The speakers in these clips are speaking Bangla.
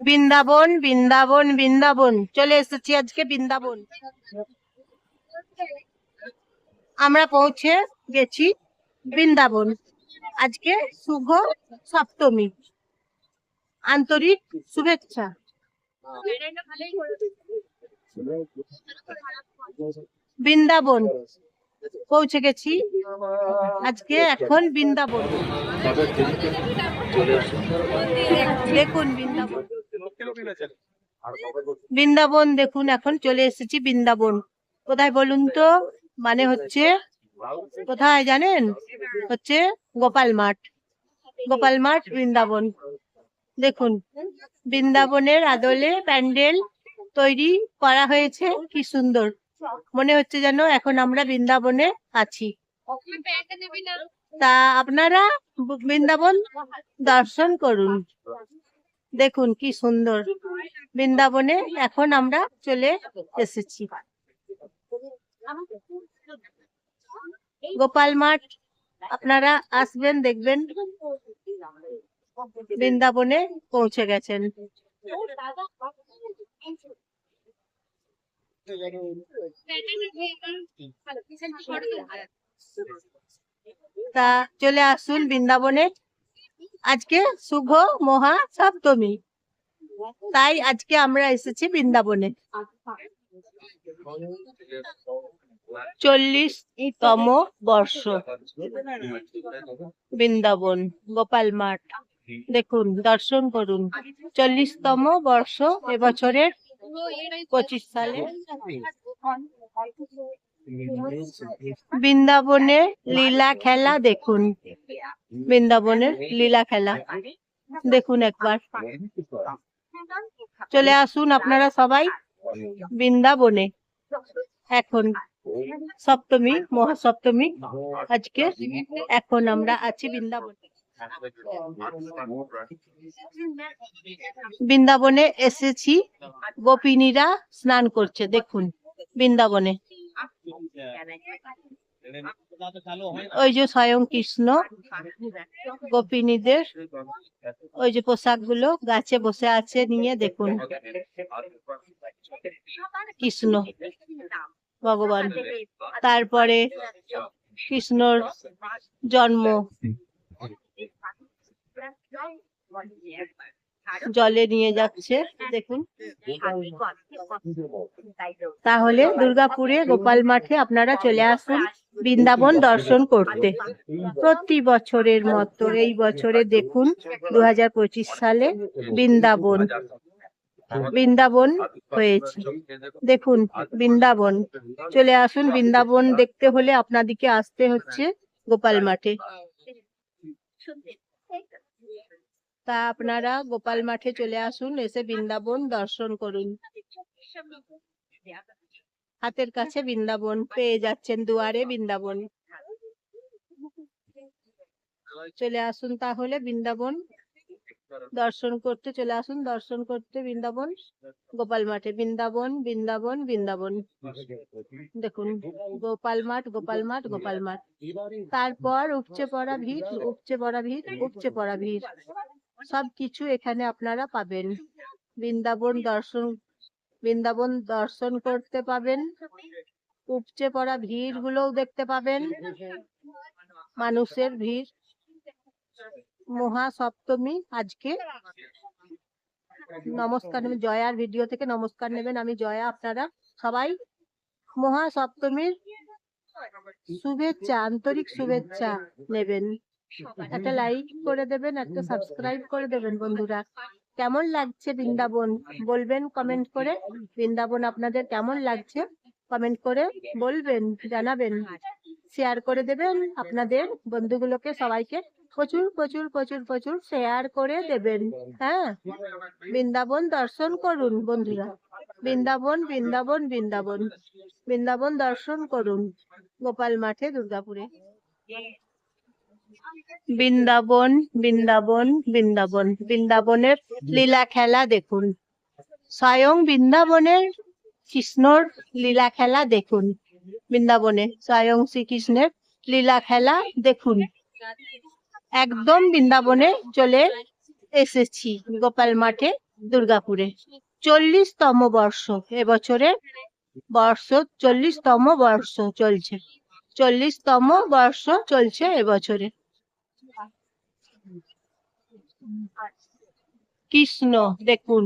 বৃন্দাবন বৃন্দাবন বৃন্দাবন। চলে এসেছি আজকে বৃন্দাবন। আমরা পৌঁছে গেছি বৃন্দাবন। আজকে শুভ সপ্তমী। আন্তরিক শুভেচ্ছা। বৃন্দাবন। পৌঁছে গেছি। আজকে এখন বৃন্দাবন। দেখুন বৃন্দাবন। বৃন্দাবন দেখুন এখন চলে এসেছি বৃন্দাবন। কোথায় বলুন তো? মানে হচ্ছে কোথায় জানেন? হচ্ছে গোপাল মাঠ। গোপাল মাঠ বৃন্দাবন। দেখুন বৃন্দাবনের আদলে প্যান্ডেল তৈরি করা হয়েছে। কি সুন্দর। মনে হচ্ছে যেন এখন আমরা বৃন্দাবনে আছি। তা আপনারা বৃন্দাবন দর্শন করুন। দেখুন কি সুন্দর। বৃন্দাবনে এখন আমরা চলে এসেছি। গোপাল মাঠ, আপনারা আসবেন, দেখবেন। বৃন্দাবনে পৌঁছে গেছেন। তা চলে আসুন বৃন্দাবনে। আজকে শুভ, মহা, সপ্তমী। তাই আজকে আমরা এসেছি বৃন্দাবনে। চল্লিশতম বর্ষ। বৃন্দাবন, গোপাল মাঠ। দেখুন, দর্শন করুন। চল্লিশতম বর্ষ এবছরের পঁচিশ সালে। বৃন্দাবনে লীলা খেলা দেখুন। বৃন্দাবনের লীলা খেলা। দেখুন একবার। চলে আসুন আপনারা সবাই বৃন্দাবনে। এখন সপ্তমী মহাসপ্তমী। আজকে এখন আমরা আছি বৃন্দাবনে। বৃন্দাবনে এসেছি। গোপিনীরা স্নান করছে দেখুন। বৃন্দাবনে। ওই যে স্বয়ং কৃষ্ণ, গোপিনীদের, ওই যে পোশাকগুলো গাছে বসে আছে নিয়ে দেখুন। কৃষ্ণ, ভগবান। তারপরে কৃষ্ণর জন্ম। জলে নিয়ে যাচ্ছে দেখুন। তাহলে দুর্গাপুরে গোপাল মাঠে আপনারা চলে আসুন বৃন্দাবন দর্শন করতে। প্রতি বছরের মতো এই বছরে দেখুন দু হাজার পঁচিশ সালে বৃন্দাবন বৃন্দাবন হয়েছে। দেখুন বৃন্দাবন চলে আসুন বৃন্দাবন দেখতে হলে আপনাদিকে আসতে হচ্ছে গোপাল মাঠে। তা আপনারা গোপাল মাঠে চলে আসুন, এসে বৃন্দাবন দর্শন করুন। হাতের কাছে বৃন্দাবন, পেয়ে যাচ্ছেন দুয়ারে বৃন্দাবন। চলে আসুন তাহলে বৃন্দাবন। দর্শন করতে চলে আসুন, দর্শন করতে বৃন্দাবন। গোপাল মাঠে বৃন্দাবন বৃন্দাবন বৃন্দাবন। দেখুন, গোপাল মাঠ গোপাল মাঠ গোপাল মাঠ। তারপর উপচে পড়া ভিড়, উপচে পড়া ভিড়, উপচে পড়া ভিড়। সব কিছু এখানে আপনারা পাবেন। বৃন্দাবন দর্শন বৃন্দাবন দর্শন করতে পাবেন। উপচে পড়া ভিড় গুলোও দেখতে পাবেন। মানুষের ভিড়। মহা সপ্তমী আজকে। নমস্কার নেবেন জয়ার ভিডিও থেকে নমস্কার নেবেন। আমি জয়া আপনারা সবাই মহা সপ্তমীর শুভেচ্ছা আন্তরিক শুভেচ্ছা নেবেন। একটা লাইক করে দেবেন একটা সাবস্ক্রাইব করে দেবেন বন্ধুরা। কেমন লাগছে বৃন্দাবন? বলবেন কমেন্ট করে। বৃন্দাবন আপনাদের কেমন লাগছে? কমেন্ট করে বলবেন জানাবেন। শেয়ার করে দেবেন আপনাদের বন্ধুগুলোকে সবাইকে। প্রচুর প্রচুর প্রচুর প্রচুর শেয়ার করে দেবেন। হ্যাঁ? বৃন্দাবন দর্শন করুন বন্ধুরা। বৃন্দাবন বৃন্দাবন বৃন্দাবন। বৃন্দাবন দর্শন করুন গোপাল মাঠে দুর্গাপুরে। বৃন্দাবন বৃন্দাবন বৃন্দাবন, বৃন্দাবনের লীলা খেলা দেখুন। স্বয়ং বৃন্দাবনের কৃষ্ণর লীলা খেলা দেখুন। বৃন্দাবনে স্বয়ং শ্রীকৃষ্ণের লীলা খেলা দেখুন। একদম বৃন্দাবনে চলে এসেছি গোপাল মাঠে, দুর্গাপুরে। চল্লিশতম বর্ষ, এবছরে বর্ষ চল্লিশতম বর্ষ চলছে। চল্লিশতম বর্ষ চলছে এবছরে। কৃষ্ণ, দেখুন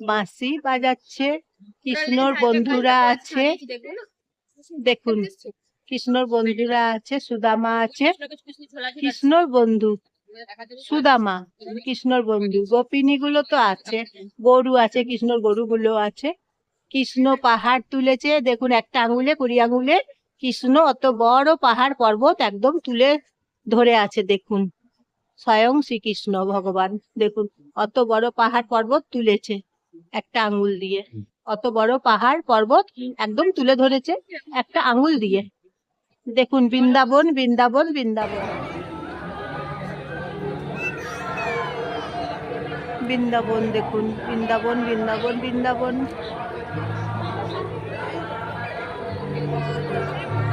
বাঁশি বাজাচ্ছে, কৃষ্ণর বন্ধুরা আছে। দেখুন, কৃষ্ণর বন্ধুরা আছে, সুদামা আছে। কৃষ্ণর বন্ধু, সুদামা, কৃষ্ণর বন্ধু গোপিনী গুলো তো আছে, গরু আছে, কৃষ্ণর গরুগুলো আছে। কৃষ্ণ পাহাড় তুলেছে, দেখুন, একটা আঙুলে, কুড়ি আঙুলে, কৃষ্ণ অত বড় পাহাড় পর্বত একদম তুলে ধরে আছে, দেখুন। স্বয়ং শ্রীকৃষ্ণ ভগবান। দেখুন, অত বড় পাহাড় পর্বত তুলেছে একটা আঙুল দিয়ে। অত বড় পাহাড় পর্বত একদম তুলে ধরেছে একটা আঙুল দিয়ে। দেখুন, বৃন্দাবন বৃন্দাবন বৃন্দাবন। বৃন্দাবন, দেখুন, বৃন্দাবন বৃন্দাবন বৃন্দাবন।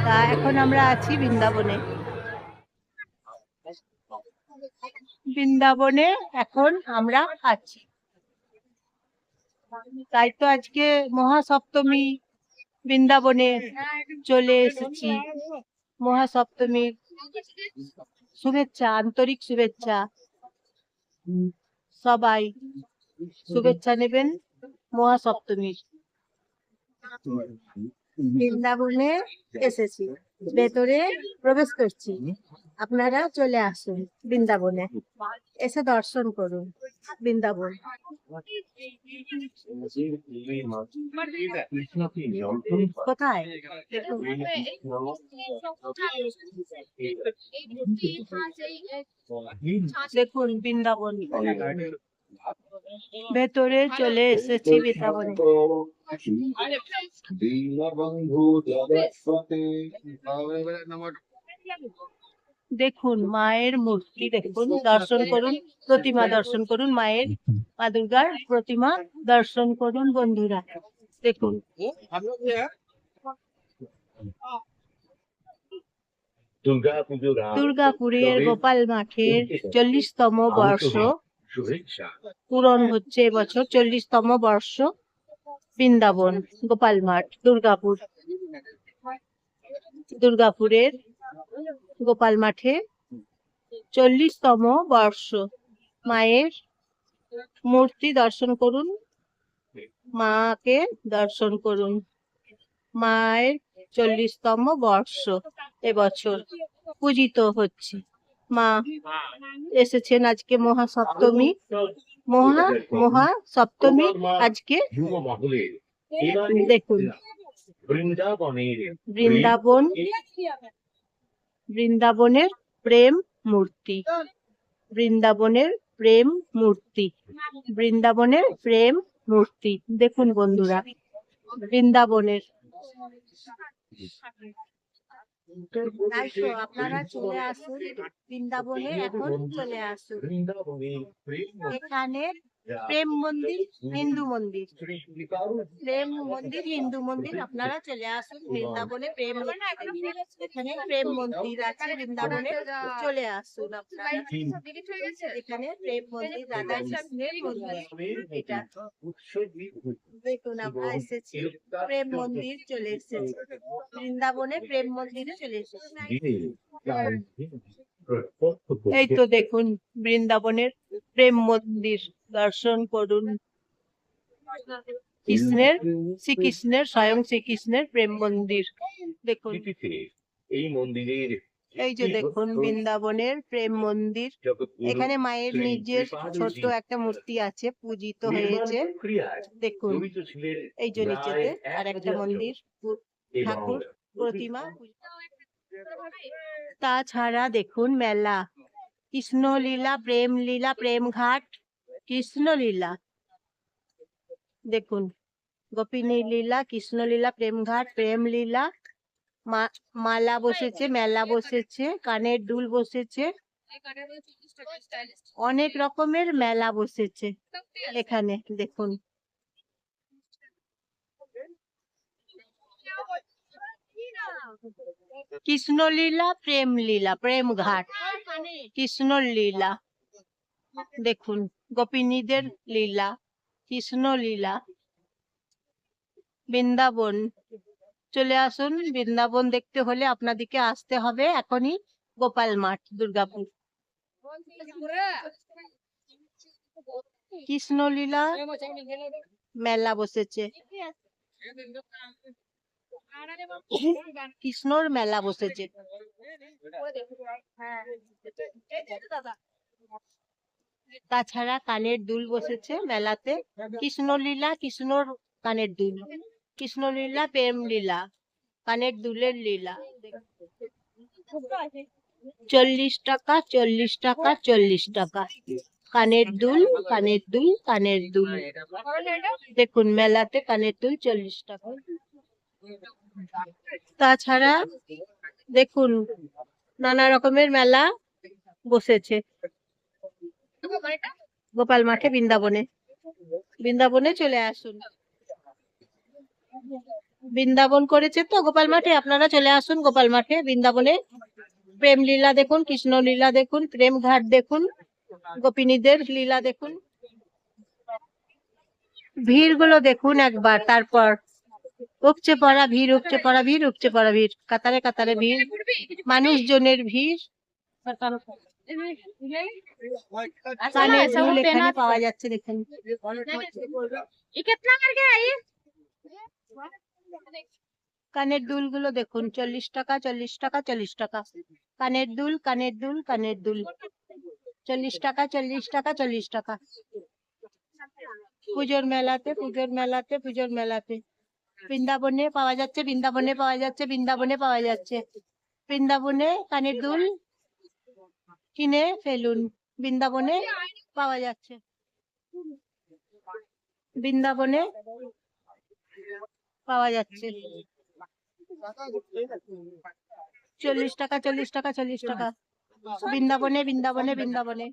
তা এখন আমরা আছি বৃন্দাবনে। বৃন্দাবনে এখন আমরা আছি। তাই তো আজকে মহাসপ্তমী বৃন্দাবনে চলে এসেছি। মহাসপ্তমীর শুভেচ্ছা, আন্তরিক শুভেচ্ছা। সবাই শুভেচ্ছা নেবেন মহাসপ্তমীর। বৃন্দাবনে এসেছি। ভেতরে প্রবেশ করছি। আপনারা চলে আসুন বৃন্দাবনে। এসে দর্শন করুন বৃন্দাবন। কোথায়? দেখুন, দেখুন বৃন্দাবন। ভেতরে চলে এসেছি বৃন্দাবনে দেখুন মায়ের মূর্তি দেখুন দর্শন করুন প্রতিমা দর্শন করুন মায়ের মা দুর্গার প্রতিমা দর্শন করুন বন্ধুরা। দেখুন। দুর্গাপুরের গোপাল মাঠের চল্লিশতম বর্ষ। পূরণ হচ্ছে এবছর চল্লিশতম বর্ষ বৃন্দাবন গোপাল মাঠ দুর্গাপুর। দুর্গাপুরের গোপাল মাঠে চল্লিশতম বর্ষ। মায়ের মূর্তি দর্শন করুন। মাকে দর্শন করুন। মায়ের চল্লিশতম বর্ষ এবছর পূজিত হচ্ছে। মা এসেছেন আজকে মহা সপ্তমী মহা মহা সপ্তমী আজকে। দেখুন। বৃন্দাবন বৃন্দাবনের প্রেম মূর্তি। বৃন্দাবনের প্রেম মূর্তি। বৃন্দাবনের প্রেম মূর্তি। দেখুন বন্ধুরা বৃন্দাবনের। তাই তো আপনারা চলে আসুন বৃন্দাবনে এখন চলে আসুন। এখানে প্রেম মন্দির হিন্দু মন্দির। প্রেম মন্দির হিন্দু মন্দির আপনারা চলে আসুন বৃন্দাবনে প্রেম মন্দির। এখানে প্রেম মন্দির আছে বৃন্দাবনে চলে আসুন আপনারা। এখানে প্রেম মন্দির রাধা কৃষ্ণের মন্দির এটা। দেখুন আমরা এসেছি প্রেম মন্দির চলে এসেছি। বৃন্দাবনে প্রেম মন্দিরে চলে এসেছি। এই তো দেখুন বৃন্দাবনের প্রেম মন্দির। দর্শন করুন। কৃষ্ণের শ্রীকৃষ্ণের স্বয়ং শ্রীকৃষ্ণের প্রেম মন্দির। দেখুন। এই মন্দিরের এই যে দেখুন বৃন্দাবনের প্রেম মন্দির। এখানে মায়ের নিজের ছোট্ট একটা মূর্তি আছে পূজিত হয়েছে। দেখুন। এই যে নিচেতে আর একটা মন্দির। ঠাকুর প্রতিমা তাছাড়া দেখুন মেলা। কৃষ্ণ লীলা প্রেম লীলা প্রেম ঘাট কৃষ্ণ লীলা। দেখুন গোপিনী লীলা, কৃষ্ণ লীলা প্রেম প্রেম লীলা, মা- মালা বসেছে, মেলা বসেছে, কানের দুল বসেছে, অনেক রকমের মেলা বসেছে এখানে, দেখুন। কৃষ্ণ লীলা, প্রেম লীলা প্রেম ঘাট কৃষ্ণ লীলা, দেখুন। গোপিনীদের লীলা, কৃষ্ণ লীলা, বৃন্দাবন। চলে আসুন, বৃন্দাবন দেখতে হলে আপনাদেরকে আসতে হবে এখনই গোপাল মাঠ দুর্গাপুর কৃষ্ণলীলা মেলা বসেছে। কৃষ্ণর মেলা বসেছে। তাছাড়া কানের দুল বসেছে মেলাতে। কৃষ্ণলীলা, কৃষ্ণর কানের দুল। কৃষ্ণলীলা প্রেম লীলা কানের দুলের লীলা। চল্লিশ টাকা চল্লিশ টাকা চল্লিশ টাকা। কানের দুল কানের দুল কানের দুল। দেখুন, মেলাতে কানের দুল চল্লিশ টাকা। তাছাড়া দেখুন, নানা রকমের মেলা বসেছে। গোপাল মাঠে বৃন্দাবনে। বৃন্দাবনে চলে আসুন। বৃন্দাবন করেছে তো গোপাল মাঠে, আপনারা চলে আসুন গোপাল মাঠে বৃন্দাবনে। প্রেম লীলা দেখুন, কৃষ্ণ লীলা দেখুন, প্রেম ঘাট দেখুন, গোপিনীদের লীলা দেখুন। ভিড়গুলো দেখুন একবার, তারপর উপচে পড়া ভিড়, উপচে পড়া ভিড়, উপচে পড়া ভিড়, কাতারে কাতারে ভিড়, মানুষজনের ভিড়। পাওয়া যাচ্ছে দেখুন কানের দুলগুলো দেখুন চল্লিশ টাকা চল্লিশ টাকা চল্লিশ টাকা কানের দুল কানের দুল কানের দুল চল্লিশ টাকা চল্লিশ টাকা চল্লিশ টাকা পুজোর মেলাতে পুজোর মেলাতে পুজোর মেলাতে বৃন্দাবনে পাওয়া যাচ্ছে বৃন্দাবনে পাওয়া যাচ্ছে বৃন্দাবনে পাওয়া যাচ্ছে বৃন্দাবনে কানের দুল কিনে ফেলুন। বৃন্দাবনে পাওয়া যাচ্ছে। বৃন্দাবনে পাওয়া যাচ্ছে। চল্লিশ টাকা চল্লিশ টাকা চল্লিশ টাকা। বৃন্দাবনে বৃন্দাবনে বৃন্দাবনে।